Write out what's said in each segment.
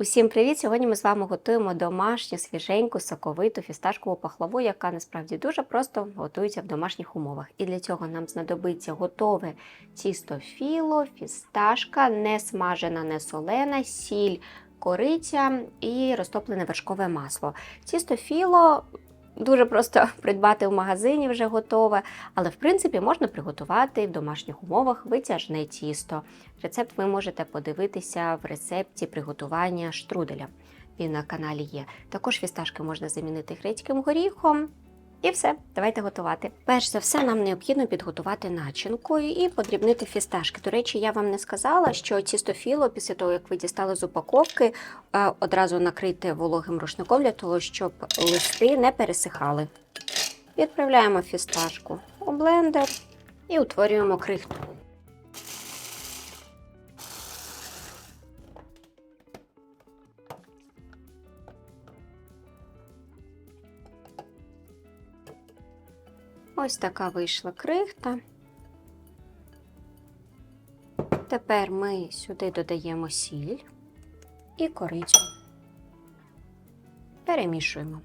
Усім привіт! Сьогодні ми з вами готуємо домашню свіженьку соковиту фісташкову пахлаву, яка насправді дуже просто готується в домашніх умовах. І для цього нам знадобиться готове тісто філо, фісташка, не смажена, не солена, сіль, кориця і розтоплене вершкове масло. Тісто філо дуже просто придбати в магазині вже готове, але в принципі можна приготувати в домашніх умовах витяжне тісто. Рецепт ви можете подивитися в рецепті приготування штруделя. Він на каналі є. Також фісташки можна замінити грецьким горіхом. І все, давайте готувати. Перш за все, нам необхідно підготувати начинку і подрібнити фісташки. До речі, я вам не сказала, що тісто філо, після того, як ви дістали з упаковки, е, одразу накрити вологим рушником для того, щоб листи не пересихали. Відправляємо фісташку у блендер і утворюємо крихту. Ось така вийшла крихта. Тепер ми сюди додаємо сіль і корицю. Перемішуємо.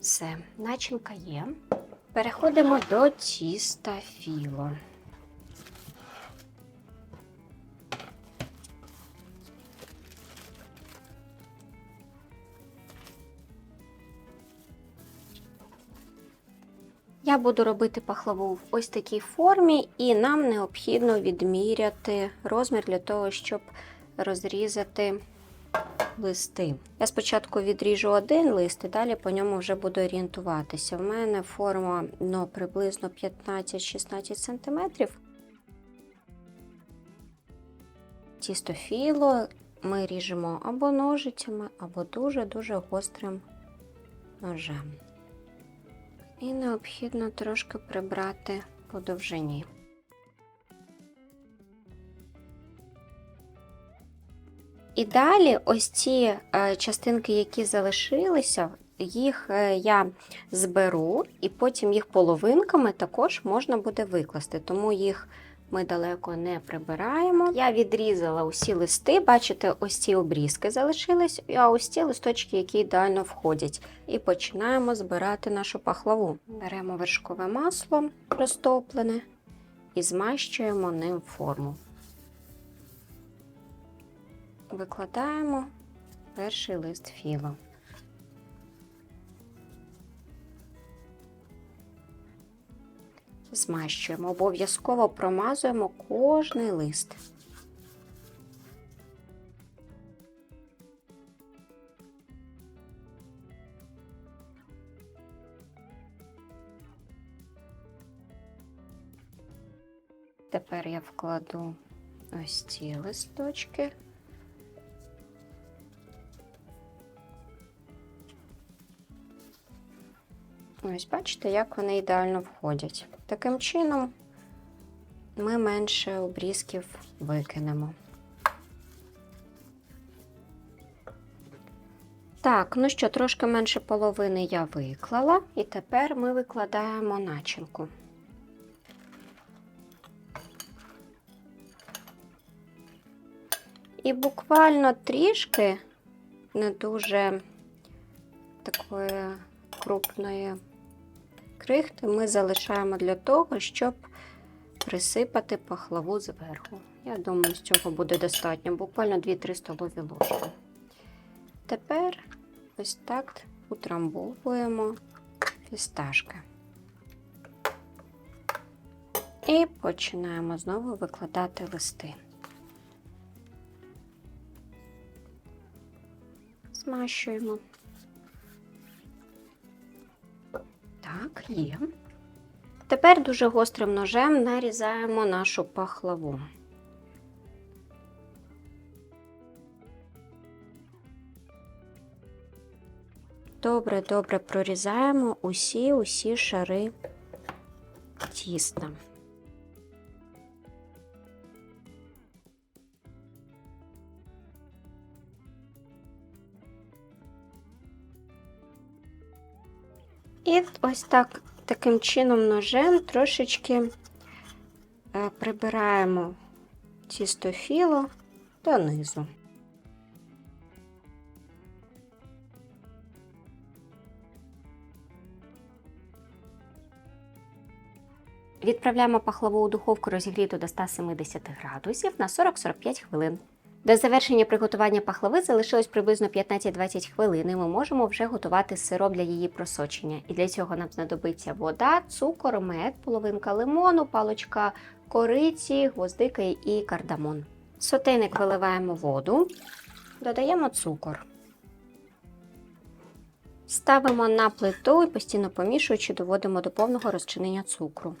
Все, начинка є. Переходимо до тіста філо. Я буду робити пахлаву в ось такій формі, і нам необхідно відміряти розмір для того, щоб розрізати листи. Я спочатку відріжу один лист і далі по ньому вже буду орієнтуватися. У мене форма ну, приблизно 15-16 см. Тісто філо ми ріжемо або ножицями, або дуже-дуже гострим ножем. І необхідно трошки прибрати по довжині. І далі ось ці е, частинки, які залишилися, їх е, я зберу, і потім їх половинками також можна буде викласти, тому їх ми далеко не прибираємо. Я відрізала усі листи, бачите, ось ці обрізки залишились, а ось ці листочки, які ідеально входять. І починаємо збирати нашу пахлаву. Беремо вершкове масло розтоплене і змащуємо ним форму. Викладаємо перший лист філо. Змащуємо, обов'язково промазуємо кожний лист. Тепер я вкладу ось ці листочки. Ось бачите, як вони ідеально входять. Таким чином ми менше обрізків викинемо. Так, ну що, трошки менше половини я виклала, і тепер ми викладаємо начинку. І буквально трішки не дуже такої крупної крихти ми залишаємо для того, щоб присипати пахлаву зверху. Я думаю, з цього буде достатньо, буквально 2-3 столові ложки. Тепер ось так утрамбовуємо фісташки. І починаємо знову викладати листи. Змащуємо. Є. Тепер дуже гострим ножем нарізаємо нашу пахлаву. Добре, добре прорізаємо усі усі шари тіста. І ось так таким чином ножем трошечки е, прибираємо тісто філо донизу. Відправляємо пахлаву у духовку розігріту до 170 градусів на 40-45 хвилин. До завершення приготування пахлави залишилось приблизно 15-20 хвилин, і ми можемо вже готувати сироп для її просочення. І для цього нам знадобиться вода, цукор, мед, половинка лимону, палочка кориці, гвоздика і кардамон. В сотейник виливаємо воду, додаємо цукор. Ставимо на плиту і постійно помішуючи, доводимо до повного розчинення цукру.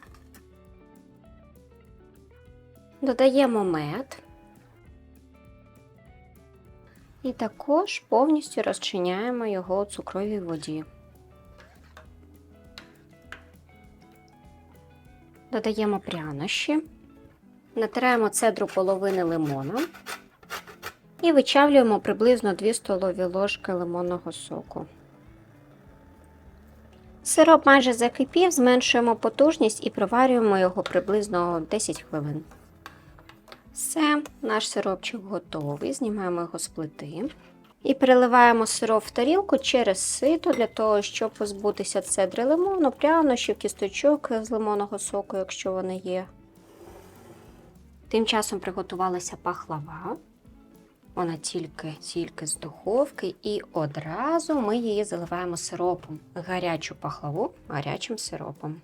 Додаємо мед. І також повністю розчиняємо його у цукровій воді. Додаємо прянощі, натираємо цедру половини лимона і вичавлюємо приблизно 2 столові ложки лимонного соку. Сироп майже закипів, зменшуємо потужність і проварюємо його приблизно 10 хвилин. Все, наш сиропчик готовий. Знімаємо його з плити. І переливаємо сироп в тарілку через сито для того, щоб позбутися цедри лимону, прянощів, кісточок з лимонного соку, якщо вони є. Тим часом приготувалася пахлава. Вона тільки, тільки з духовки, і одразу ми її заливаємо сиропом. Гарячу пахлаву гарячим сиропом.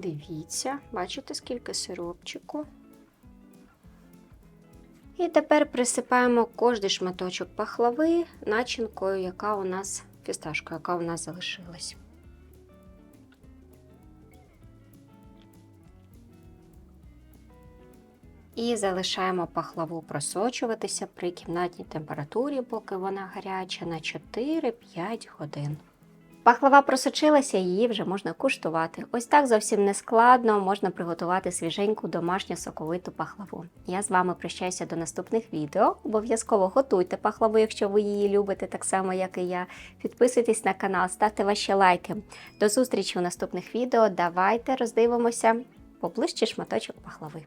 Дивіться, бачите, скільки сиропчику. І тепер присипаємо кожний шматочок пахлави начинкою, яка у нас фісташкою, яка у нас залишилась. І залишаємо пахлаву просочуватися при кімнатній температурі, поки вона гаряча, на 4-5 годин. Пахлава просочилася, її вже можна куштувати. Ось так зовсім не складно можна приготувати свіженьку домашню соковиту пахлаву. Я з вами прощаюся до наступних відео. Обов'язково готуйте пахлаву, якщо ви її любите, так само, як і я. Підписуйтесь на канал, ставте ваші лайки. До зустрічі у наступних відео. Давайте роздивимося поближче шматочок пахлави.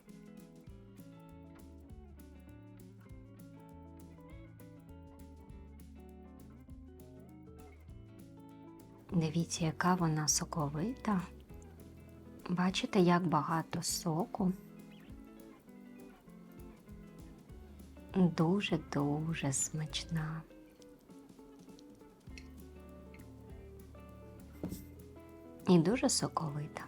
Дивіться, яка вона соковита. Бачите, як багато соку. Дуже-дуже смачна. І дуже соковита.